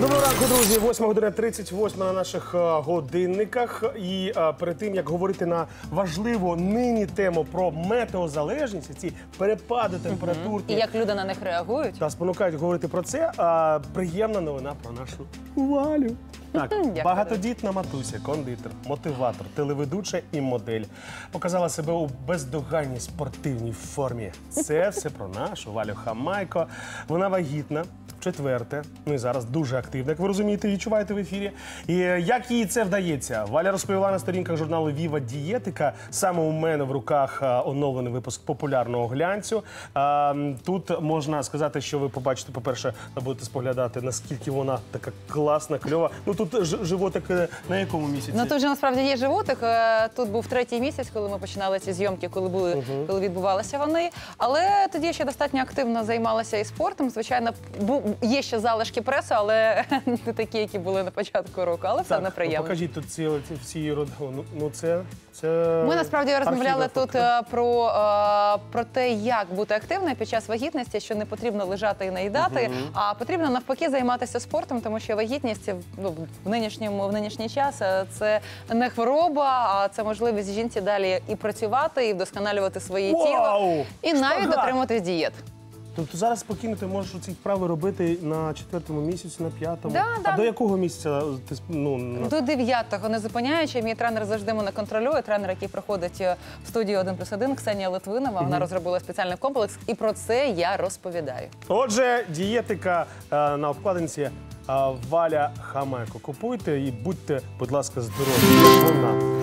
Доброго ранку, друзі. 8 година 38 на наших е, годинниках. І е, перед тим як говорити на важливу нині тему про метеозалежність, ці перепади температур І як люди на них реагують? та спонукають говорити про це. А приємна новина про нашу Валю. Так, багатодітна матуся, кондитер, мотиватор, телеведуча і модель показала себе у бездоганній спортивній формі. Це все про нашу Валю Хамайко. Вона вагітна. Четверте, ну і зараз дуже активна, як ви розумієте, відчуваєте в ефірі. І е, як їй це вдається? Валя розповіла на сторінках журналу Віва Дієтика. Саме у мене в руках е, оновлений випуск популярного глянцю. А, Тут можна сказати, що ви побачите, по-перше, будете споглядати, наскільки вона така класна, кльова. Ну тут животик е, на якому місяці? Ну тут вже насправді є животик. Е, Тут був третій місяць, коли ми починали ці зйомки, коли були, коли відбувалися вони. Але тоді я ще достатньо активно займалася і спортом. Звичайно, є ще залишки пресу, але не такі, які були на початку року. Але все одно ну, приємно. покажіть тут ці, ці всі Ну, ну це, це Ми насправді розмовляли тут е, про, е, про те, як бути активною під час вагітності, що не потрібно лежати і наїдати, а потрібно навпаки займатися спортом, тому що вагітність ну, в нинішньому в нинішній час е, це не хвороба, а це можливість жінці далі і працювати, і вдосконалювати своє тіло, і навіть дотримуватись дієт. Тобто зараз спокійно ти можеш ці вправи робити на четвертому місяці, на п'ятому. Да, а да. до якого місяця ти ну, на- До дев'ятого не зупиняючи, мій тренер завжди мене контролює. Тренер, який приходить е, в студію 1 плюс 1, Ксенія Литвинова. Вона розробила спеціальний комплекс, і про це я розповідаю. Отже, дієтика е, на обкладинці е, Валя Хамайко. Купуйте і будьте, будь ласка, здорові. Вона